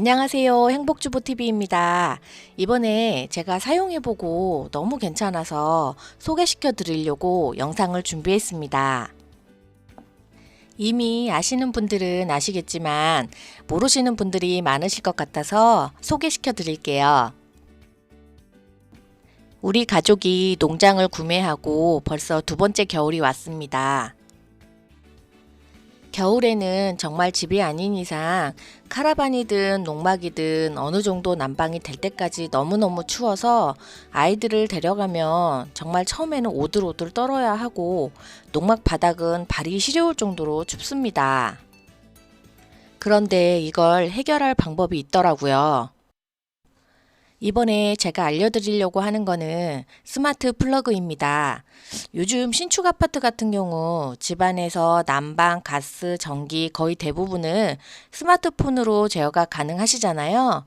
안녕하세요. 행복주부TV입니다. 이번에 제가 사용해보고 너무 괜찮아서 소개시켜 드리려고 영상을 준비했습니다. 이미 아시는 분들은 아시겠지만 모르시는 분들이 많으실 것 같아서 소개시켜 드릴게요. 우리 가족이 농장을 구매하고 벌써 두 번째 겨울이 왔습니다. 겨울에는 정말 집이 아닌 이상 카라반이든 농막이든 어느 정도 난방이 될 때까지 너무너무 추워서 아이들을 데려가면 정말 처음에는 오들오들 떨어야 하고 농막 바닥은 발이 시려울 정도로 춥습니다. 그런데 이걸 해결할 방법이 있더라고요. 이번에 제가 알려드리려고 하는 거는 스마트 플러그입니다. 요즘 신축 아파트 같은 경우 집안에서 난방, 가스, 전기 거의 대부분은 스마트폰으로 제어가 가능하시잖아요.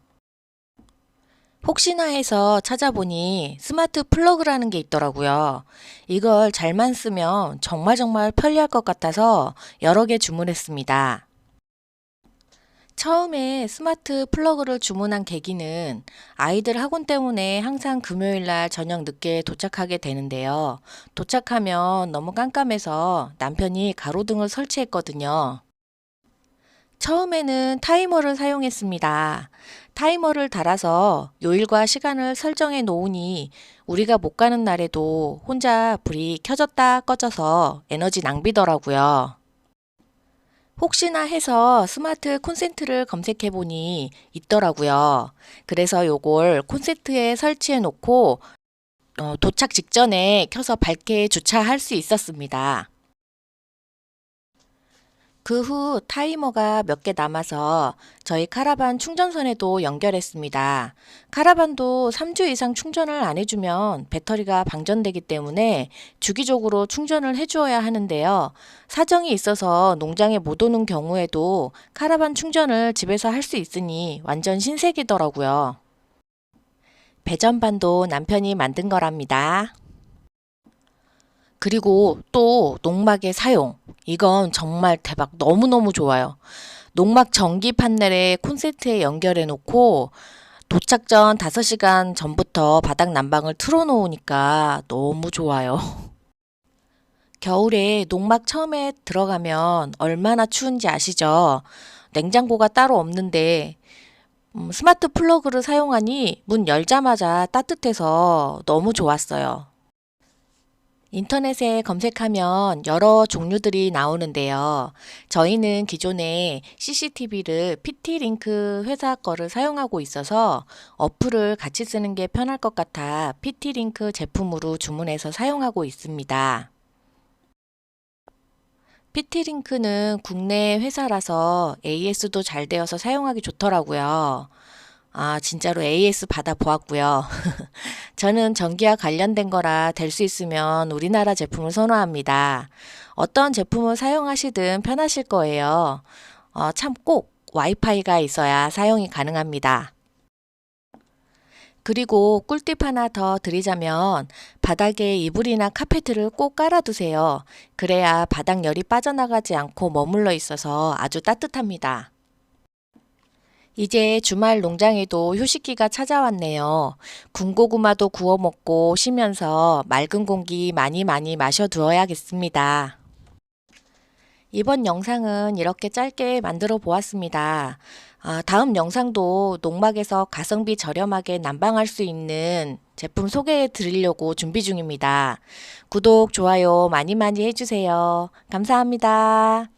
혹시나 해서 찾아보니 스마트 플러그라는 게 있더라고요. 이걸 잘만 쓰면 정말 정말 편리할 것 같아서 여러 개 주문했습니다. 처음에 스마트 플러그를 주문한 계기는 아이들 학원 때문에 항상 금요일 날 저녁 늦게 도착하게 되는데요. 도착하면 너무 깜깜해서 남편이 가로등을 설치했거든요. 처음에는 타이머를 사용했습니다. 타이머를 달아서 요일과 시간을 설정해 놓으니 우리가 못 가는 날에도 혼자 불이 켜졌다 꺼져서 에너지 낭비더라고요. 혹시나 해서 스마트 콘센트를 검색해 보니 있더라고요. 그래서 요걸 콘센트에 설치해 놓고 어, 도착 직전에 켜서 밝게 주차할 수 있었습니다. 그 후 타이머가 몇 개 남아서 저희 카라반 충전선에도 연결했습니다. 카라반도 3주 이상 충전을 안 해주면 배터리가 방전되기 때문에 주기적으로 충전을 해주어야 하는데요. 사정이 있어서 농장에 못 오는 경우에도 카라반 충전을 집에서 할 수 있으니 완전 신세계더라고요. 배전반도 남편이 만든 거랍니다. 그리고 또 농막의 사용. 이건 정말 대박. 너무너무 좋아요. 농막 전기 판넬에 콘센트에 연결해 놓고 도착 전 5시간 전부터 바닥 난방을 틀어 놓으니까 너무 좋아요. 겨울에 농막 처음에 들어가면 얼마나 추운지 아시죠? 냉장고가 따로 없는데 음, 스마트 플러그를 사용하니 문 열자마자 따뜻해서 너무 좋았어요. 인터넷에 검색하면 여러 종류들이 나오는데요. 저희는 기존에 CCTV를 PT링크 회사 거를 사용하고 있어서 어플을 같이 쓰는 게 편할 것 같아 PT링크 제품으로 주문해서 사용하고 있습니다. PT링크는 국내 회사라서 AS도 잘 되어서 사용하기 좋더라고요. 아, 진짜로 AS 받아 보았고요. 저는 전기와 관련된 거라 될 수 있으면 우리나라 제품을 선호합니다. 어떤 제품을 사용하시든 편하실 거예요. 어, 참 꼭 와이파이가 있어야 사용이 가능합니다. 그리고 꿀팁 하나 더 드리자면 바닥에 이불이나 카페트를 꼭 깔아두세요. 그래야 바닥 열이 빠져나가지 않고 머물러 있어서 아주 따뜻합니다. 이제 주말 농장에도 휴식기가 찾아왔네요. 군고구마도 구워 먹고 쉬면서 맑은 공기 많이 많이 마셔 두어야겠습니다. 이번 영상은 이렇게 짧게 만들어 보았습니다. 아, 다음 영상도 농막에서 가성비 저렴하게 난방할 수 있는 제품 소개해 드리려고 준비 중입니다. 구독, 좋아요 많이 많이 해주세요. 감사합니다.